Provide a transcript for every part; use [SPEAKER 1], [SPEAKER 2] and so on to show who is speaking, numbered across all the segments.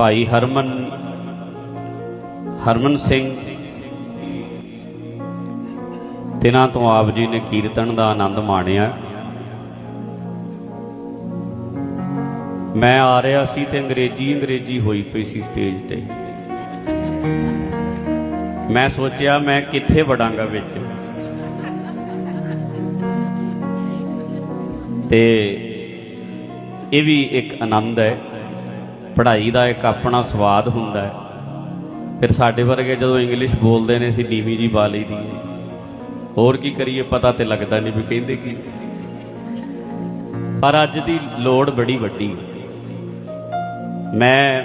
[SPEAKER 1] ਭਾਈ ਹਰਮਨ ਹਰਮਨ ਸਿੰਘ। ਤਿਨਾਂ ਤੋਂ ਆਪ ਜੀ ਨੇ ਕੀਰਤਨ ਦਾ ਆਨੰਦ ਮਾਣਿਆ। ਮੈਂ ਆ ਰਿਹਾ ਸੀ ਤੇ ਅੰਗਰੇਜ਼ੀ ਅੰਗਰੇਜ਼ੀ ਹੋਈ ਪਈ ਸੀ ਸਟੇਜ ਤੇ। ਮੈਂ ਸੋਚਿਆ ਮੈਂ ਕਿੱਥੇ ਵੜਾਂਗਾ ਵਿੱਚ। ਤੇ ਇਹ ਵੀ ਇੱਕ ਆਨੰਦ ਹੈ। ਪੜ੍ਹਾਈ ਦਾ ਇੱਕ ਆਪਣਾ ਸਵਾਦ ਹੁੰਦਾ ਹੈ। ਫਿਰ ਸਾਡੇ ਵਰਗੇ ਜਦੋਂ ਇੰਗਲਿਸ਼ ਬੋਲਦੇ ਨੇ, ਅਸੀਂ ਡੀਵੀ ਜੀ ਪਾ ਲਈ ਦੀ ਹੈ। ਹੋਰ ਕੀ ਕਰੀਏ, ਪਤਾ ਤੇ ਲੱਗਦਾ ਨਹੀਂ ਵੀ ਕਹਿੰਦੇ ਕੀ। ਪਰ ਅੱਜ ਦੀ ਲੋੜ ਬੜੀ ਵੱਡੀ ਮੈਂ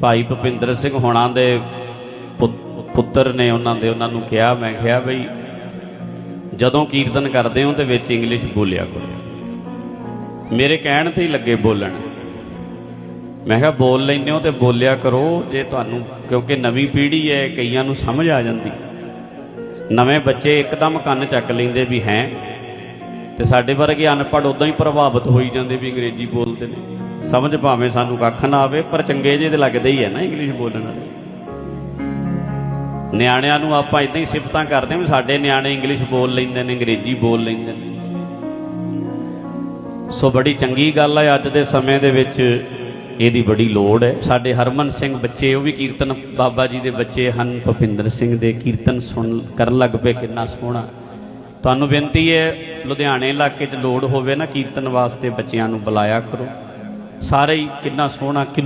[SPEAKER 1] ਭਾਈ ਭੁਪਿੰਦਰ ਸਿੰਘ ਹੋਣਾ ਦੇ ਪੁੱਤਰ ਨੇ ਉਹਨਾਂ ਦੇ, ਉਹਨਾਂ ਨੂੰ ਕਿਹਾ, ਮੈਂ ਕਿਹਾ ਬਈ, ਜਦੋਂ ਕੀਰਤਨ ਕਰਦੇ ਹੋ ਤੇ ਵਿੱਚ ਇੰਗਲਿਸ਼ ਬੋਲਿਆ ਕਰੋ। ਮੇਰੇ ਕਹਿਣ ਤੇ ਹੀ ਲੱਗੇ ਬੋਲਣ। ਮੈਂ ਕਿਹਾ ਬੋਲ ਲੈਂਦੇ ਹੋ ਤੇ ਬੋਲਿਆ ਕਰੋ, ਜੇ ਤੁਹਾਨੂੰ, ਕਿਉਂਕਿ ਨਵੀਂ ਪੀੜ੍ਹੀ ਹੈ, ਕਈਆਂ ਨੂੰ ਸਮਝ ਆ ਜਾਂਦੀ। ਨਵੇਂ ਬੱਚੇ ਇੱਕਦਮ ਕੰਨ ਚੱਕ ਲੈਂਦੇ ਵੀ ਹੈ, ਤੇ ਸਾਡੇ ਵਰਗੇ ਅਨਪੜ੍ਹ ਉਦਾਂ ਹੀ ਪ੍ਰਭਾਵਿਤ ਹੋਈ ਜਾਂਦੇ ਵੀ ਅੰਗਰੇਜ਼ੀ ਬੋਲਦੇ ਨੇ। ਸਮਝ ਭਾਵੇਂ ਸਾਨੂੰ ਕੱਖ ਨਾ ਆਵੇ, ਪਰ ਚੰਗੇ ਜਿਹੇ ਤੇ ਲੱਗਦੇ ਹੀ ਹੈ ਨਾ ਇੰਗਲਿਸ਼ ਬੋਲਣ ਵਾਲੇ। ਨਿਆਣਿਆਂ ਨੂੰ ਆਪਾਂ ਇਦਾਂ ਹੀ ਸਿਫਤਾਂ ਕਰਦੇ ਹਾਂ ਵੀ ਸਾਡੇ ਨਿਆਣੇ ਇੰਗਲਿਸ਼ ਬੋਲ ਲੈਂਦੇ ਨੇ, ਅੰਗਰੇਜ਼ੀ ਬੋਲ ਲੈਂਦੇ ਨੇ। ਸੋ ਬੜੀ ਚੰਗੀ ਗੱਲ ਹੈ, ਅੱਜ ਦੇ ਸਮੇਂ ਦੇ ਵਿੱਚ ਇਹਦੀ ਬੜੀ ਲੋੜ ਹੈ। ਸਾਡੇ ਹਰਮਨ ਸਿੰਘ ਬੱਚੇ, ਉਹ ਵੀ ਕੀਰਤਨ ਬਾਬਾ ਜੀ ਦੇ ਬੱਚੇ ਹਨ। ਭੁਪਿੰਦਰ ਸਿੰਘ ਦੇ ਕੀਰਤਨ ਸੁਣ, ਕਰਨ ਲੱਗ ਪਏ, ਕਿੰਨਾ ਸੋਹਣਾ। ਤੁਹਾਨੂੰ ਬੇਨਤੀ ਹੈ, ਲੁਧਿਆਣੇ ਇਲਾਕੇ 'ਚ ਲੋੜ ਹੋਵੇ ਨਾ ਕੀਰਤਨ ਵਾਸਤੇ ਬੱਚਿਆਂ ਨੂੰ ਬੁਲਾਇਆ ਕਰੋ। ਸਾਰੇ ਹੀ ਕਿੰਨਾ ਸੋਹਣਾ, ਕਿੰਨਾ